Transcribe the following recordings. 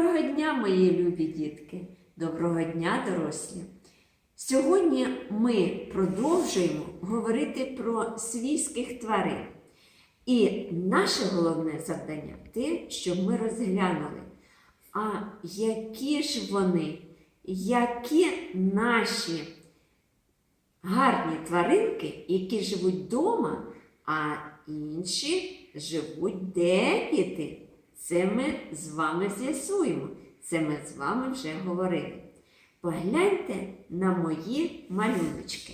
Доброго дня, мої любі дітки! Доброго дня, дорослі! Сьогодні ми продовжуємо говорити про свійських тварин. І наше головне завдання те, щоб ми розглянули, а які ж вони, які наші гарні тваринки, які живуть вдома, а інші живуть де діти. Це ми з вами з'ясуємо. Це ми з вами вже говорили. Погляньте на мої малюночки.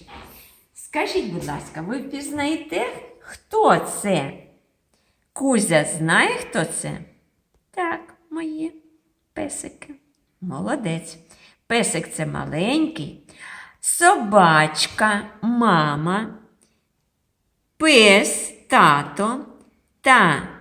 Скажіть, будь ласка, ви впізнаєте, хто це? Кузя знає, хто це? Так, мої песики. Молодець. Песик це маленький, собачка, мама, пес, тато та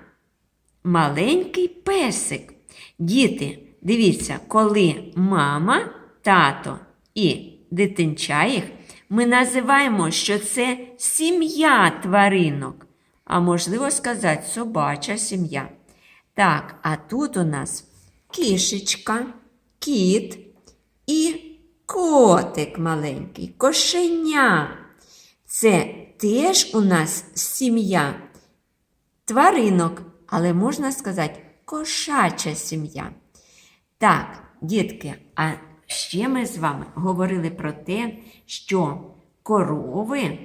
маленький песик. Діти, дивіться, коли мама, тато і дитинча їх, ми називаємо, що це сім'я тваринок, а можливо сказати, собача сім'я. Так, а тут у нас кішечка, кіт і котик маленький, кошеня. Це теж у нас сім'я тваринок, але можна сказати, кошача сім'я. Так, дітки, а ще ми з вами говорили про те, що корови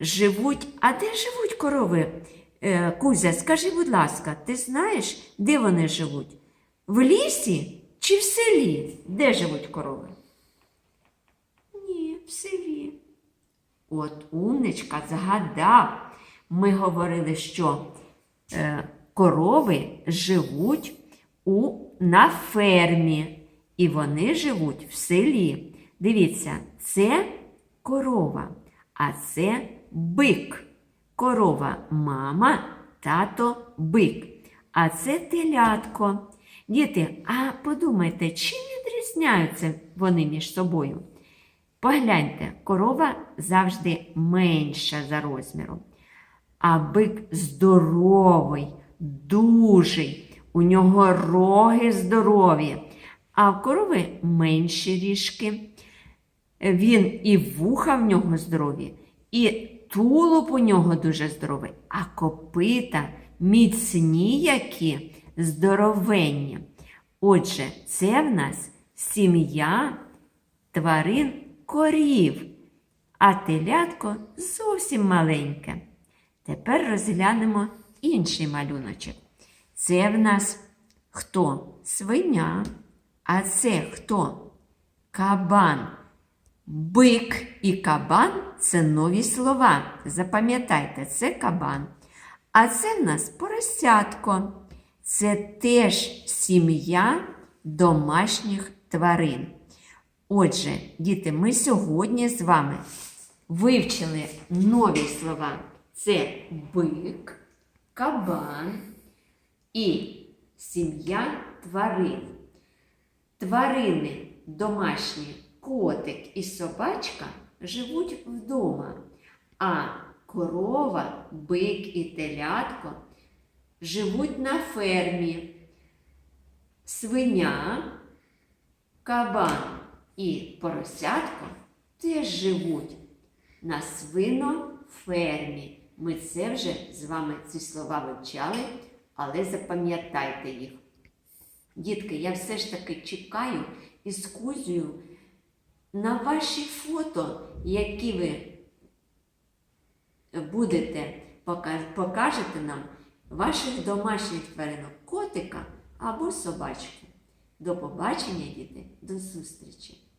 живуть. А де живуть корови? Е, Кузя, скажи, будь ласка, ти знаєш, де вони живуть? В лісі чи в селі? Де живуть корови? Ні, в селі. От умничка згадав. Ми говорили, що корови живуть у, на фермі, і вони живуть в селі. Дивіться, це корова, а це бик. Корова мама, тато бик. А це телятко. Діти, а подумайте, чим відрізняються вони між собою? Погляньте, корова завжди менша за розміром. А бик здоровий, дужий, у нього роги здорові, а в корови менші ріжки. Він і вуха в нього здорові, і тулуб у нього дуже здоровий, а копита міцні які здоровенні. Отже, це в нас сім'я тварин корів, а телятко зовсім маленьке. Тепер розглянемо інший малюночок. Це в нас хто? Свиня. А це хто? Кабан. Бик і кабан це нові слова. Запам'ятайте, це кабан. А це в нас поросятко. Це теж сім'я домашніх тварин. Отже, діти, ми сьогодні з вами вивчили нові слова. Це бик, кабан і сім'я тварин. Тварини домашні, котик і собачка живуть вдома, а корова, бик і телятко живуть на фермі. Свиня, кабан і поросятко теж живуть на свинофермі. Ми це вже з вами ці слова вивчали, але запам'ятайте їх. Дітки, я все ж таки чекаю із Кузею на ваші фото, які ви будете покажете нам ваших домашніх тваринок, котика або собачку. До побачення, діти, до зустрічі!